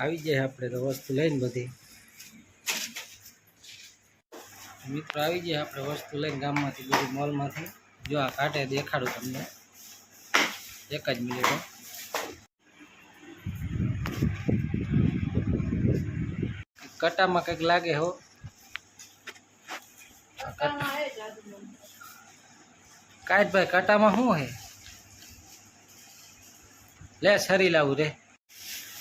આવી ગઈ આપડે તો વસ્તુ લઈને બધી મિત્રો આવી ગઈ આપડે વસ્તુ લઈને ગામમાંથી બધી મોલમાંથી જો આ કાટે દેખાડું તમને એક જ મળ્યો કાટામાં કઈક લાગે હો કાટ ભાઈ કાટામાં શું છે લે સરી લાવું તે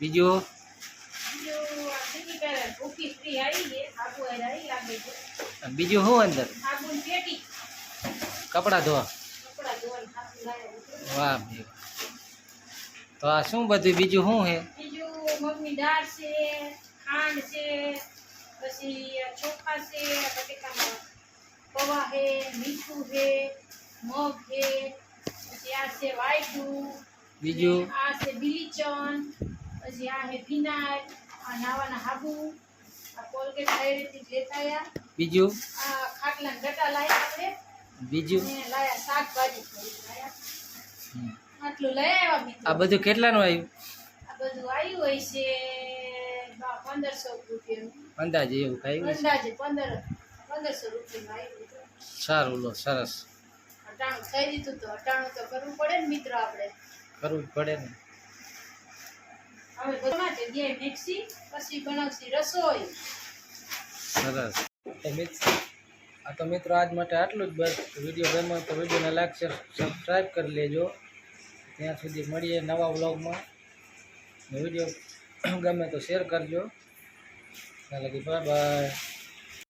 બીજો બીજું શું અંદર કપડાં ધોવા વાહ ભાઈ તો આ શું બધું બીજું શું છે મગની દાળ છે ખાંડ છે પછી ચોખા છે બટેકામાં પૌવા છે મીઠું છે મગ છે પછી આ છે વાયટું બીજું આ છે બિલીચન પછી આ હે ફિનાઇલ આ નાવાના હાબુ આ કોલગેટ આયુર્વેદિક લેતા આવ્યા બીજું આ ખાટલા ગટા લાયા આપણે બીજું લાયા શાકભાજી લાયા આટલું લઈ આવ્યા બીજું આ બધું કેટલાનું આવ્યું આ બધું આવ્યું હોય છે પંદરસો રૂપિયાનું અંદાજે એવું કાંઈ અંદાજે પંદર પંદરસો રૂપિયાનું આવ્યું સારું લો સરસ અટાણું થઈ દીધું તો અટાણું તો કરવું પડે ને મિત્ર આપણે કરવું જ પડે ને આ તો મિત્રો આજ માટે આટલું જ બસ વિડીયો ગમે તો વિડીયોને લાઈક શેર સબસ્ક્રાઈબ કરી લેજો ત્યાં સુધી મળીએ નવા વ્લોગમાં વિડીયો ગમે તો શેર કરજો ત્યાં લગી બાય બાય